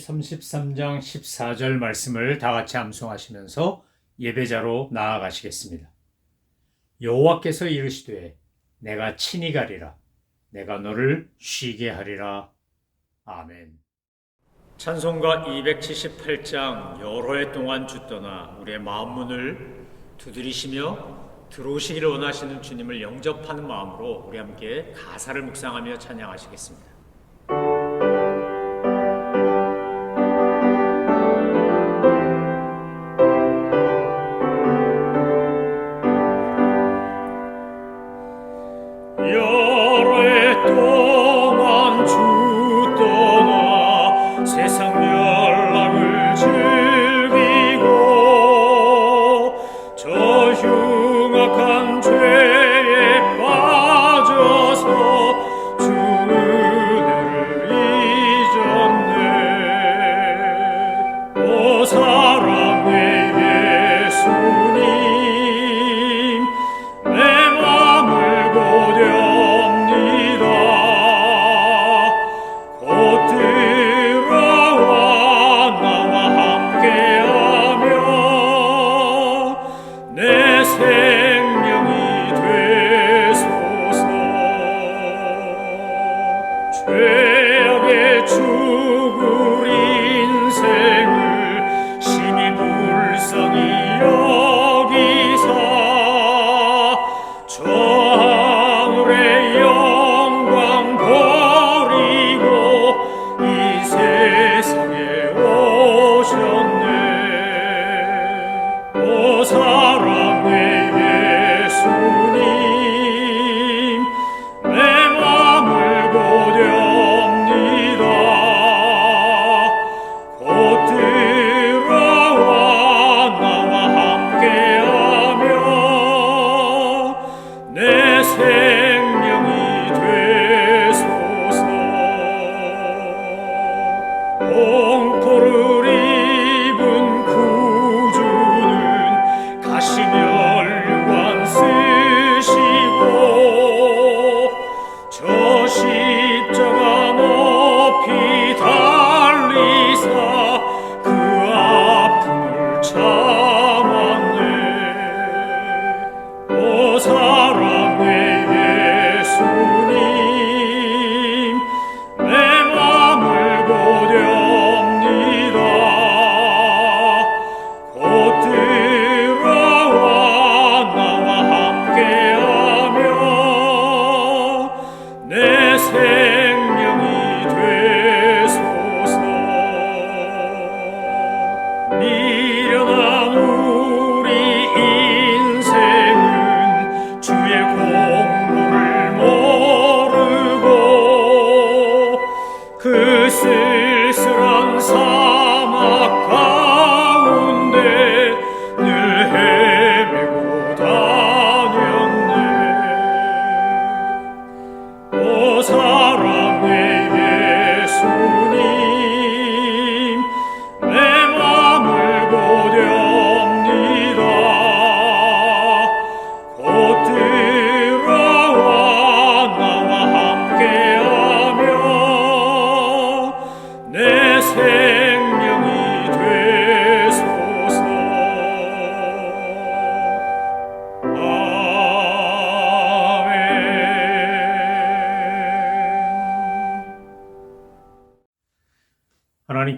출애굽기 33장 14절 말씀을 다 같이 암송하시면서 예배자로 나아가시겠습니다. 여호와께서 이르시되 내가 친히 가리라 내가 너를 쉬게 하리라 아멘. 찬송가 278장 여러 해 동안 죽더나 우리의 마음 문을 두드리시며 들어오시기를 원하시는 주님을 영접하는 마음으로 우리 함께 가사를 묵상하며 찬양하시겠습니다.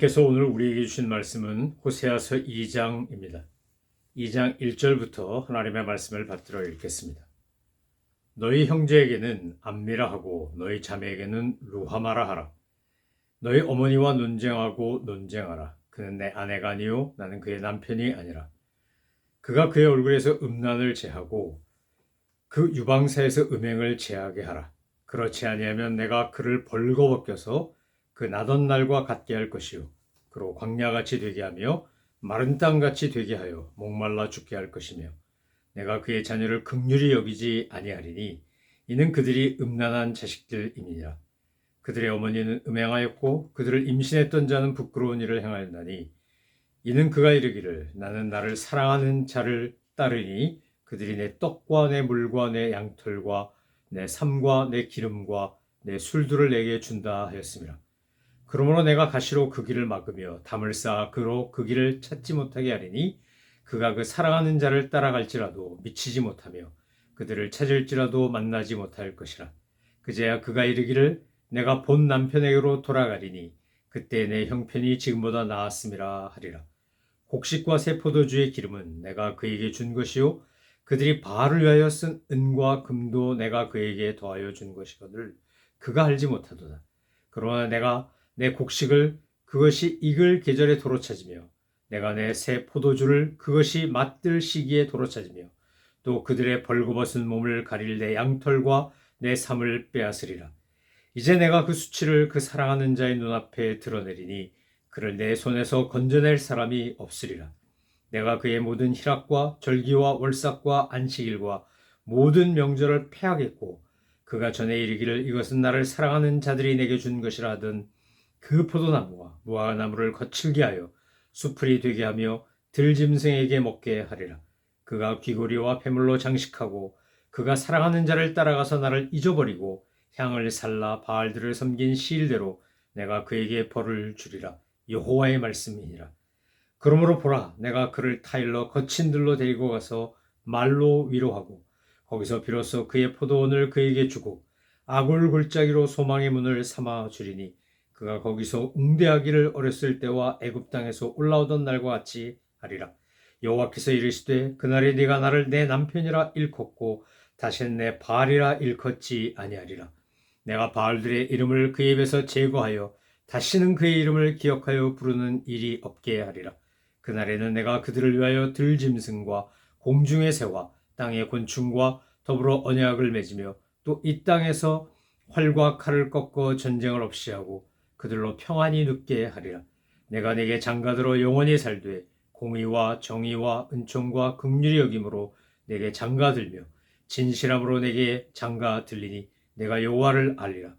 하나님께서 오늘 우리에게 주신 말씀은 호세아서 2장입니다. 2장 1절부터 하나님의 말씀을 받들어 읽겠습니다. 너희 형제에게는 암미라 하고 너희 자매에게는 루하마라 하라. 너희 어머니와 논쟁하고 논쟁하라. 그는 내 아내가 아니요 나는 그의 남편이 아니라. 그가 그의 얼굴에서 음란을 제하고 그 유방사에서 음행을 제하게 하라. 그렇지 아니하면 내가 그를 벌거벗겨서 그 나던 날과 같게 할 것이요 그로 광야같이 되게 하며 마른 땅같이 되게 하여 목말라 죽게 할 것이며 내가 그의 자녀를 극률히 여기지 아니하리니 이는 그들이 음란한 자식들이니라 그들의 어머니는 음행하였고 그들을 임신했던 자는 부끄러운 일을 행하였나니 이는 그가 이르기를 나는 나를 사랑하는 자를 따르니 그들이 내 떡과 내 물과 내 양털과 내 삶과 내 기름과 내 술들을 내게 준다 하였습니다. 그러므로 내가 가시로 그 길을 막으며 담을 쌓아 그로 그 길을 찾지 못하게 하리니 그가 그 사랑하는 자를 따라갈지라도 미치지 못하며 그들을 찾을지라도 만나지 못할 것이라. 그제야 그가 이르기를 내가 본 남편에게로 돌아가리니 그때 내 형편이 지금보다 나았음이라 하리라. 곡식과 새 포도주의 기름은 내가 그에게 준 것이요 그들이 바알을 위하여 쓴 은과 금도 내가 그에게 더하여 준 것이거늘 그가 알지 못하도다. 그러나 내가 내 곡식을 그것이 익을 계절에 도로 찾으며 내가 내 새 포도주를 그것이 맛들 시기에 도로 찾으며 또 그들의 벌거벗은 몸을 가릴 내 양털과 내 삶을 빼앗으리라. 이제 내가 그 수치를 그 사랑하는 자의 눈앞에 드러내리니 그를 내 손에서 건져낼 사람이 없으리라. 내가 그의 모든 희락과 절기와 월삭과 안식일과 모든 명절을 패하겠고 그가 전에 이르기를 이것은 나를 사랑하는 자들이 내게 준 것이라 하던 그 포도나무와 무화과나무를 거칠게 하여 수풀이 되게 하며 들짐승에게 먹게 하리라. 그가 귀고리와 폐물로 장식하고 그가 사랑하는 자를 따라가서 나를 잊어버리고 향을 살라 바알들을 섬긴 시일대로 내가 그에게 벌을 주리라. 여호와의 말씀이니라. 그러므로 보라, 내가 그를 타일러 거친 들로 데리고 가서 말로 위로하고 거기서 비로소 그의 포도원을 그에게 주고 아굴 골짜기로 소망의 문을 삼아 주리니 그가 거기서 웅대하기를 어렸을 때와 애굽 땅에서 올라오던 날과 같이 하리라. 여호와께서 이르시되 그날에 네가 나를 내 남편이라 일컫고 다시는 내 바알이라 일컫지 아니하리라. 내가 바알들의 이름을 그 입에서 제거하여 다시는 그의 이름을 기억하여 부르는 일이 없게 하리라. 그날에는 내가 그들을 위하여 들짐승과 공중의 새와 땅의 곤충과 더불어 언약을 맺으며 또 이 땅에서 활과 칼을 꺾어 전쟁을 없이 하고 그들로 평안히 눕게 하리라. 내가 내게 장가들어 영원히 살되 공의와 정의와 은총과 극률이 여김으로 내게 장가들며 진실함으로 내게 장가 들리니 내가 여호와를 알리라.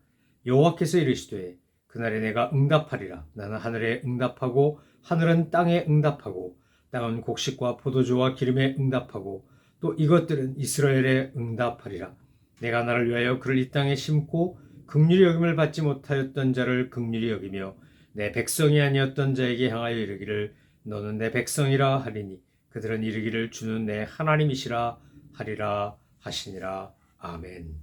여호와께서 이르시되 그날에 내가 응답하리라. 나는 하늘에 응답하고 하늘은 땅에 응답하고 땅은 곡식과 포도주와 기름에 응답하고 또 이것들은 이스라엘에 응답하리라. 내가 나를 위하여 그를 이 땅에 심고 극률이 여김을 받지 못하였던 자를 극률이 여기며 내 백성이 아니었던 자에게 향하여 이르기를 너는 내 백성이라 하리니 그들은 이르기를 주는 내 하나님이시라 하리라 하시니라 아멘.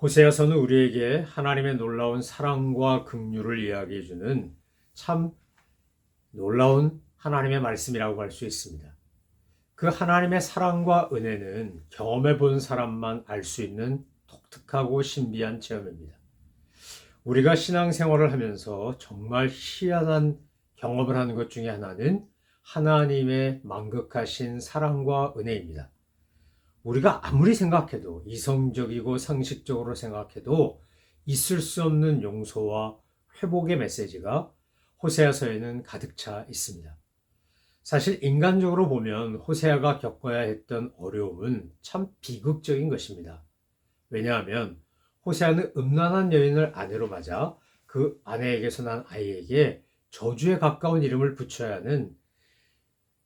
호세아서는 우리에게 하나님의 놀라운 사랑과 긍휼을 이야기해 주는 참 놀라운 하나님의 말씀이라고 할 수 있습니다. 그 하나님의 사랑과 은혜는 경험해 본 사람만 알 수 있는 독특하고 신비한 체험입니다. 우리가 신앙생활을 하면서 정말 희한한 경험을 하는 것 중에 하나는 하나님의 만극하신 사랑과 은혜입니다. 우리가 아무리 생각해도 이성적이고 상식적으로 생각해도 있을 수 없는 용서와 회복의 메시지가 호세아서에는 가득 차 있습니다. 사실 인간적으로 보면 호세아가 겪어야 했던 어려움은 참 비극적인 것입니다. 왜냐하면 호세아는 음란한 여인을 아내로 맞아 그 아내에게서 난 아이에게 저주에 가까운 이름을 붙여야 하는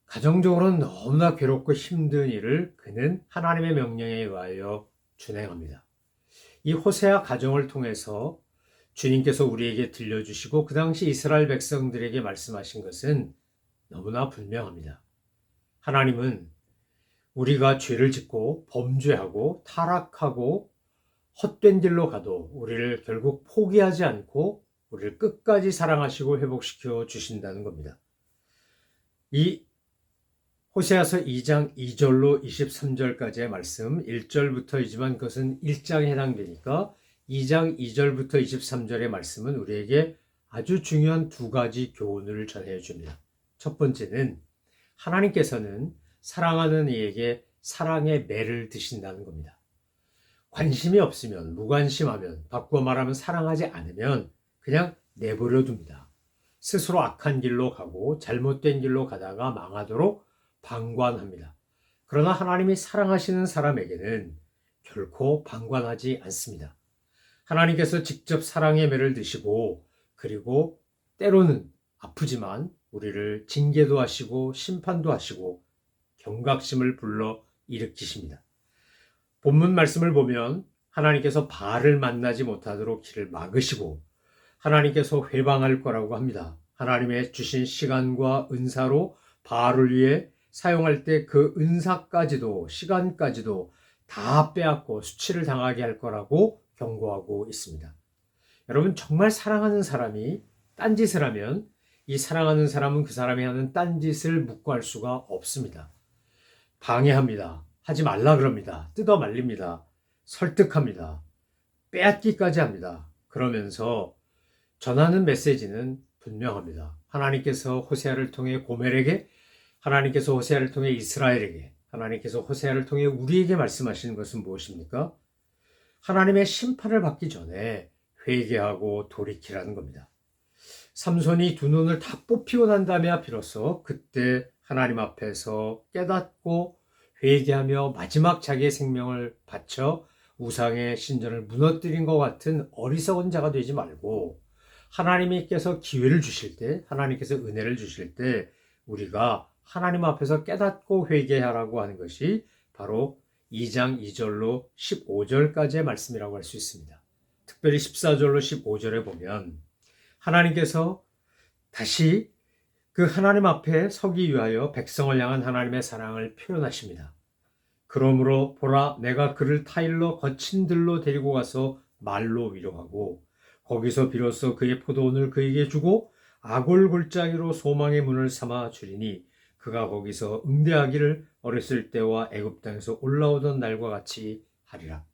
가정적으로는 너무나 괴롭고 힘든 일을 그는 하나님의 명령에 의하여 준행합니다. 이 호세아 가정을 통해서 주님께서 우리에게 들려주시고 그 당시 이스라엘 백성들에게 말씀하신 것은 너무나 분명합니다. 하나님은 우리가 죄를 짓고 범죄하고 타락하고 헛된 길로 가도 우리를 결국 포기하지 않고 우리를 끝까지 사랑하시고 회복시켜 주신다는 겁니다. 이 호세아서 2장 2절로 23절까지의 말씀 1절부터이지만 그것은 1장에 해당되니까 2장 2절부터 23절의 말씀은 우리에게 아주 중요한 두 가지 교훈을 전해 줍니다. 첫 번째는 하나님께서는 사랑하는 이에게 사랑의 매를 드신다는 겁니다. 관심이 없으면, 무관심하면, 바꾸어 말하면 사랑하지 않으면 그냥 내버려 둡니다. 스스로 악한 길로 가고 잘못된 길로 가다가 망하도록 방관합니다. 그러나 하나님이 사랑하시는 사람에게는 결코 방관하지 않습니다. 하나님께서 직접 사랑의 매를 드시고 그리고 때로는 아프지만 우리를 징계도 하시고 심판도 하시고 경각심을 불러 일으키십니다. 본문 말씀을 보면 하나님께서 바알을 만나지 못하도록 길을 막으시고 하나님께서 회방할 거라고 합니다. 하나님의 주신 시간과 은사로 바알을 위해 사용할 때 그 은사까지도 시간까지도 다 빼앗고 수치를 당하게 할 거라고 경고하고 있습니다. 여러분 정말 사랑하는 사람이 딴짓을 하면 이 사랑하는 사람은 그 사람이 하는 딴짓을 묵고할 수가 없습니다. 방해합니다. 하지 말라 그럽니다. 뜯어 말립니다. 설득합니다. 빼앗기까지 합니다. 그러면서 전하는 메시지는 분명합니다. 하나님께서 호세아를 통해 고멜에게, 하나님께서 호세아를 통해 이스라엘에게, 하나님께서 호세아를 통해 우리에게 말씀하시는 것은 무엇입니까? 하나님의 심판을 받기 전에 회개하고 돌이키라는 겁니다. 삼손이 두 눈을 다 뽑히고 난 다음에야 비로소 그때 하나님 앞에서 깨닫고 회개하며 마지막 자기의 생명을 바쳐 우상의 신전을 무너뜨린 것 같은 어리석은 자가 되지 말고 하나님께서 기회를 주실 때, 하나님께서 은혜를 주실 때 우리가 하나님 앞에서 깨닫고 회개하라고 하는 것이 바로 2장 2절로 15절까지의 말씀이라고 할 수 있습니다. 특별히 14절로 15절에 보면 하나님께서 다시 그 하나님 앞에 서기 위하여 백성을 향한 하나님의 사랑을 표현하십니다. 그러므로 보라 내가 그를 타일러 거친 들로 데리고 가서 말로 위로하고 거기서 비로소 그의 포도원을 그에게 주고 아골 골짜기로 소망의 문을 삼아 주리니 그가 거기서 응대하기를 어렸을 때와 애굽 땅에서 올라오던 날과 같이 하리라.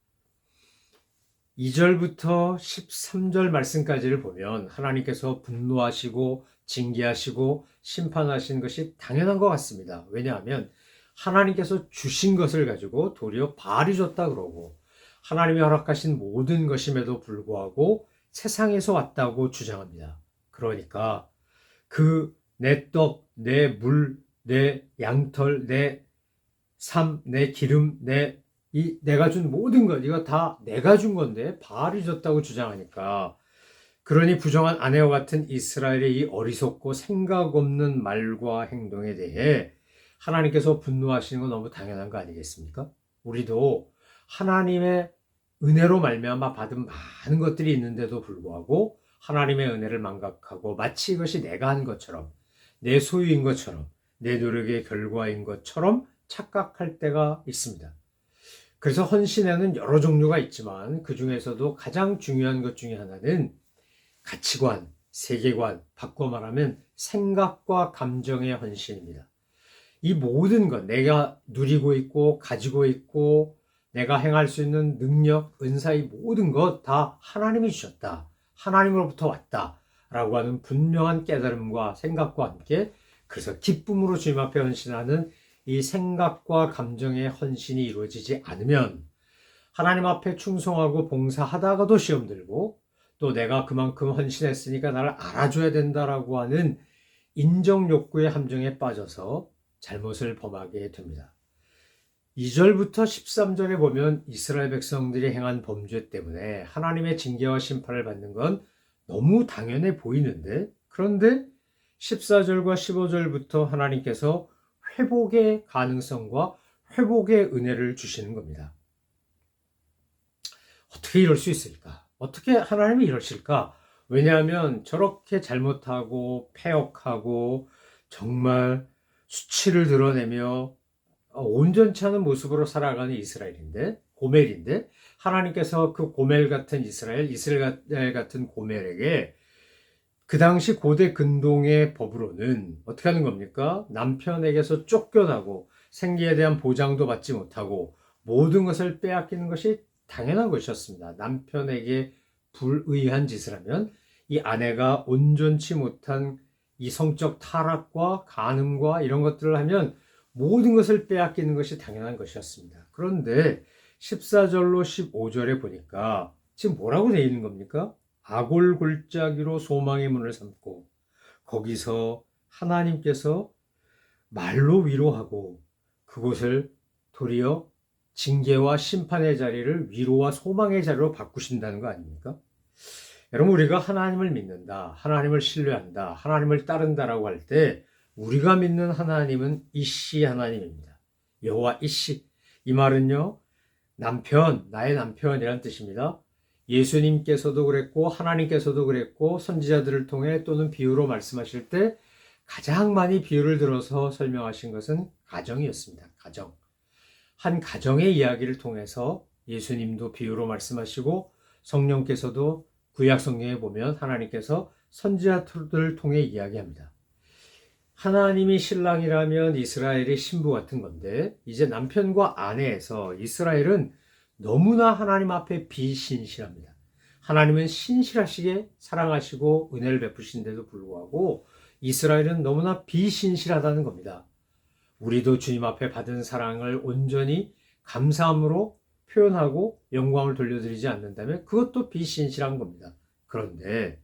2절부터 13절 말씀까지를 보면 하나님께서 분노하시고 징계하시고 심판하신 것이 당연한 것 같습니다. 왜냐하면 하나님께서 주신 것을 가지고 도리어 발이 줬다 그러고 하나님이 허락하신 모든 것임에도 불구하고 세상에서 왔다고 주장합니다. 그러니까 그 내 떡, 내 물, 내 양털, 내 삶, 내 기름, 내 이 내가 준 모든 것 이거 다 내가 준 건데 바알이 줬다고 주장하니까 그러니 부정한 아내와 같은 이스라엘의 이 어리석고 생각 없는 말과 행동에 대해 하나님께서 분노하시는 건 너무 당연한 거 아니겠습니까? 우리도 하나님의 은혜로 말미암아 받은 많은 것들이 있는데도 불구하고 하나님의 은혜를 망각하고 마치 이것이 내가 한 것처럼 내 소유인 것처럼 내 노력의 결과인 것처럼 착각할 때가 있습니다. 그래서 헌신에는 여러 종류가 있지만 그 중에서도 가장 중요한 것 중에 하나는 가치관, 세계관, 바꿔 말하면 생각과 감정의 헌신입니다. 이 모든 것, 내가 누리고 있고, 가지고 있고, 내가 행할 수 있는 능력, 은사, 이 모든 것 다 하나님이 주셨다. 하나님으로부터 왔다. 라고 하는 분명한 깨달음과 생각과 함께 그래서 기쁨으로 주님 앞에 헌신하는 이 생각과 감정의 헌신이 이루어지지 않으면 하나님 앞에 충성하고 봉사하다가도 시험 들고 또 내가 그만큼 헌신했으니까 나를 알아줘야 된다라고 하는 인정 욕구의 함정에 빠져서 잘못을 범하게 됩니다. 2절부터 13절에 보면 이스라엘 백성들이 행한 범죄 때문에 하나님의 징계와 심판을 받는 건 너무 당연해 보이는데 그런데 14절과 15절부터 하나님께서 회복의 가능성과 회복의 은혜를 주시는 겁니다. 어떻게 이럴 수 있을까? 어떻게 하나님이 이러실까? 왜냐하면 저렇게 잘못하고 폐역하고 정말 수치를 드러내며 온전치 않은 모습으로 살아가는 이스라엘인데 고멜인데 하나님께서 그 고멜 같은 이스라엘, 이스라엘 같은 고멜에게 그 당시 고대 근동의 법으로는 어떻게 하는 겁니까? 남편에게서 쫓겨나고 생계에 대한 보장도 받지 못하고 모든 것을 빼앗기는 것이 당연한 것이었습니다. 남편에게 불의한 짓을 하면 이 아내가 온전치 못한 이 성적 타락과 간음과 이런 것들을 하면 모든 것을 빼앗기는 것이 당연한 것이었습니다. 그런데 14절로 15절에 보니까 지금 뭐라고 되어 있는 겁니까? 아골 골짜기로 소망의 문을 삼고 거기서 하나님께서 말로 위로하고 그곳을 도리어 징계와 심판의 자리를 위로와 소망의 자리로 바꾸신다는 거 아닙니까? 여러분 우리가 하나님을 믿는다, 하나님을 신뢰한다, 하나님을 따른다라고 할 때 우리가 믿는 하나님은 이씨 하나님입니다. 여호와 이씨 이 말은요 남편, 나의 남편이란 뜻입니다. 예수님께서도 그랬고 하나님께서도 그랬고 선지자들을 통해 또는 비유로 말씀하실 때 가장 많이 비유를 들어서 설명하신 것은 가정이었습니다. 가정. 한 가정의 이야기를 통해서 예수님도 비유로 말씀하시고 성령께서도 구약 성경에 보면 하나님께서 선지자들을 통해 이야기합니다. 하나님이 신랑이라면 이스라엘이 신부 같은 건데 이제 남편과 아내에서 이스라엘은 너무나 하나님 앞에 비신실합니다. 하나님은 신실하시게 사랑하시고 은혜를 베푸신데도 불구하고 이스라엘은 너무나 비신실하다는 겁니다. 우리도 주님 앞에 받은 사랑을 온전히 감사함으로 표현하고 영광을 돌려드리지 않는다면 그것도 비신실한 겁니다. 그런데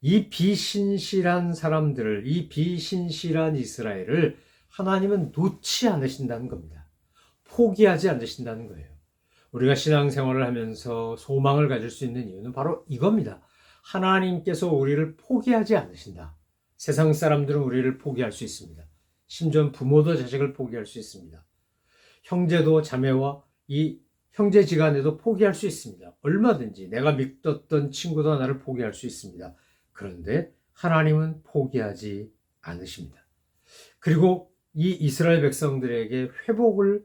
이 비신실한 사람들을, 이 비신실한 이스라엘을 하나님은 놓지 않으신다는 겁니다. 포기하지 않으신다는 거예요. 우리가 신앙생활을 하면서 소망을 가질 수 있는 이유는 바로 이겁니다. 하나님께서 우리를 포기하지 않으신다. 세상 사람들은 우리를 포기할 수 있습니다. 심지어 부모도 자식을 포기할 수 있습니다. 형제도 자매와 이 형제지간에도 포기할 수 있습니다. 얼마든지 내가 믿었던 친구도 나를 포기할 수 있습니다. 그런데 하나님은 포기하지 않으십니다. 그리고 이 이스라엘 백성들에게 회복을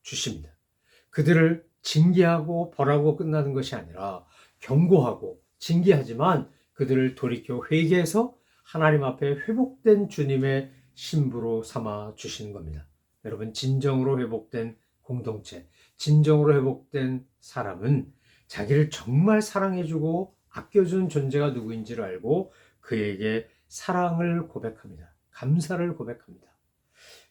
주십니다. 그들을 징계하고 벌하고 끝나는 것이 아니라 경고하고 징계하지만 그들을 돌이켜 회개해서 하나님 앞에 회복된 주님의 신부로 삼아 주시는 겁니다. 여러분, 진정으로 회복된 공동체, 진정으로 회복된 사람은 자기를 정말 사랑해주고 아껴준 존재가 누구인지를 알고 그에게 사랑을 고백합니다. 감사를 고백합니다.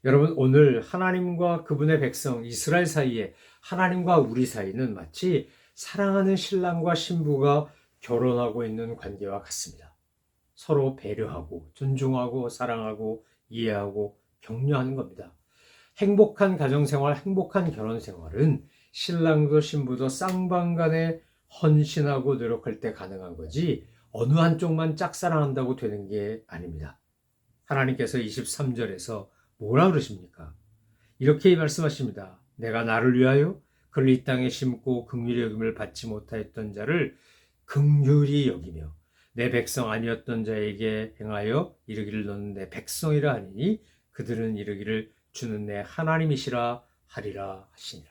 여러분, 오늘 하나님과 그분의 백성 이스라엘 사이에 하나님과 우리 사이는 마치 사랑하는 신랑과 신부가 결혼하고 있는 관계와 같습니다. 서로 배려하고 존중하고 사랑하고 이해하고 격려하는 겁니다. 행복한 가정생활, 행복한 결혼생활은 신랑도 신부도 쌍방간에 헌신하고 노력할 때 가능한 거지 어느 한쪽만 짝사랑한다고 되는 게 아닙니다. 하나님께서 23절에서 뭐라 그러십니까? 이렇게 말씀하십니다. 내가 나를 위하여 그를 이 땅에 심고 극률의 여김을 받지 못하였던 자를 극률이 여기며 내 백성 아니었던 자에게 행하여 이르기를 너는 내 백성이라 하니니 그들은 이르기를 주는 내 하나님이시라 하리라 하시니라.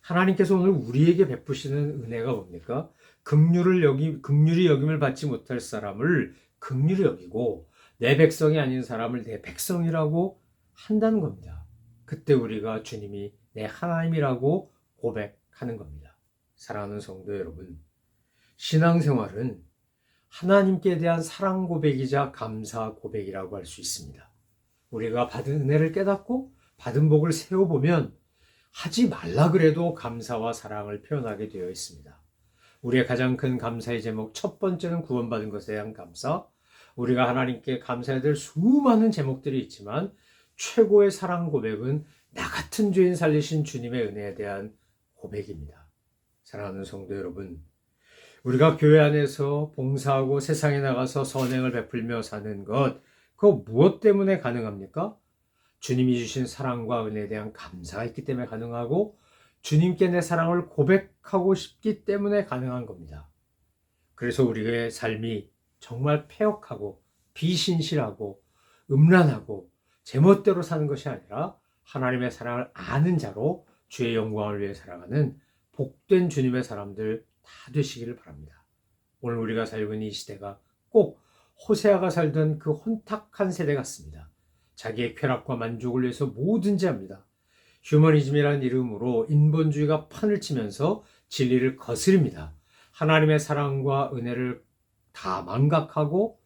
하나님께서 오늘 우리에게 베푸시는 은혜가 뭡니까? 극률을 여기 극률이 여김을 받지 못할 사람을 극률이 여기고 내 백성이 아닌 사람을 내 백성이라고 한다는 겁니다. 그때 우리가 주님이 내 하나님이라고 고백하는 겁니다. 사랑하는 성도 여러분, 신앙생활은 하나님께 대한 사랑 고백이자 감사 고백이라고 할 수 있습니다. 우리가 받은 은혜를 깨닫고 받은 복을 세워보면 하지 말라 그래도 감사와 사랑을 표현하게 되어 있습니다. 우리의 가장 큰 감사의 제목 첫 번째는 구원받은 것에 대한 감사. 우리가 하나님께 감사해야 될 수많은 제목들이 있지만 최고의 사랑 고백은 나 같은 죄인 살리신 주님의 은혜에 대한 고백입니다. 사랑하는 성도 여러분, 우리가 교회 안에서 봉사하고 세상에 나가서 선행을 베풀며 사는 것, 그거 무엇 때문에 가능합니까? 주님이 주신 사랑과 은혜에 대한 감사가 있기 때문에 가능하고 주님께 내 사랑을 고백하고 싶기 때문에 가능한 겁니다. 그래서 우리의 삶이 정말 폐역하고 비신실하고 음란하고 제멋대로 사는 것이 아니라 하나님의 사랑을 아는 자로 주의 영광을 위해 살아가는 복된 주님의 사람들 다 되시기를 바랍니다. 오늘 우리가 살고 있는 이 시대가 꼭 호세아가 살던 그 혼탁한 세대 같습니다. 자기의 쾌락과 만족을 위해서 뭐든지 합니다. 휴머니즘이라는 이름으로 인본주의가 판을 치면서 진리를 거스립니다. 하나님의 사랑과 은혜를 다 망각하고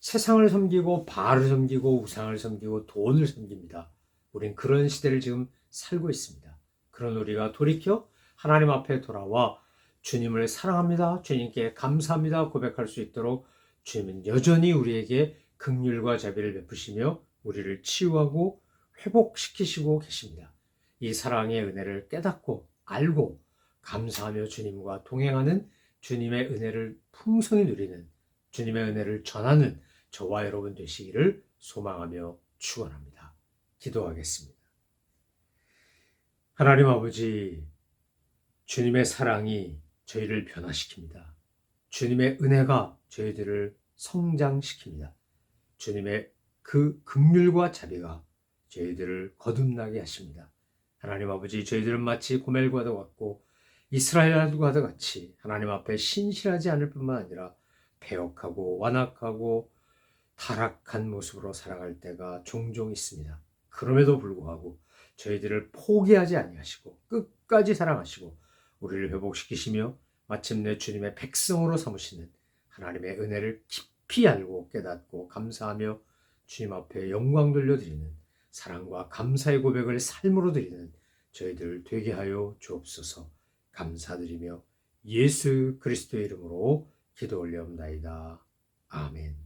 세상을 섬기고 바알을 섬기고 우상을 섬기고 돈을 섬깁니다. 우린 그런 시대를 지금 살고 있습니다. 그런 우리가 돌이켜 하나님 앞에 돌아와 주님을 사랑합니다. 주님께 감사합니다. 고백할 수 있도록 주님은 여전히 우리에게 극률과 자비를 베푸시며 우리를 치유하고 회복시키시고 계십니다. 이 사랑의 은혜를 깨닫고 알고 감사하며 주님과 동행하는 주님의 은혜를 풍성히 누리는 주님의 은혜를 전하는 저와 여러분 되시기를 소망하며 축원합니다. 기도하겠습니다. 하나님 아버지 주님의 사랑이 저희를 변화시킵니다. 주님의 은혜가 저희들을 성장시킵니다. 주님의 그 극률과 자비가 저희들을 거듭나게 하십니다. 하나님 아버지 저희들은 마치 고멜과도 같고 이스라엘과도 같이 하나님 앞에 신실하지 않을 뿐만 아니라 배역하고 완악하고 타락한 모습으로 살아갈 때가 종종 있습니다. 그럼에도 불구하고 저희들을 포기하지 아니하시고 끝까지 사랑하시고 우리를 회복시키시며 마침내 주님의 백성으로 삼으시는 하나님의 은혜를 깊이 알고 깨닫고 감사하며 주님 앞에 영광 돌려드리는 사랑과 감사의 고백을 삶으로 드리는 저희들 되게 하여 주옵소서 감사드리며 예수 그리스도의 이름으로 기도 올려옵나이다. 아멘.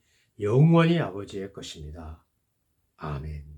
영원히 아버지의 것입니다. 아멘.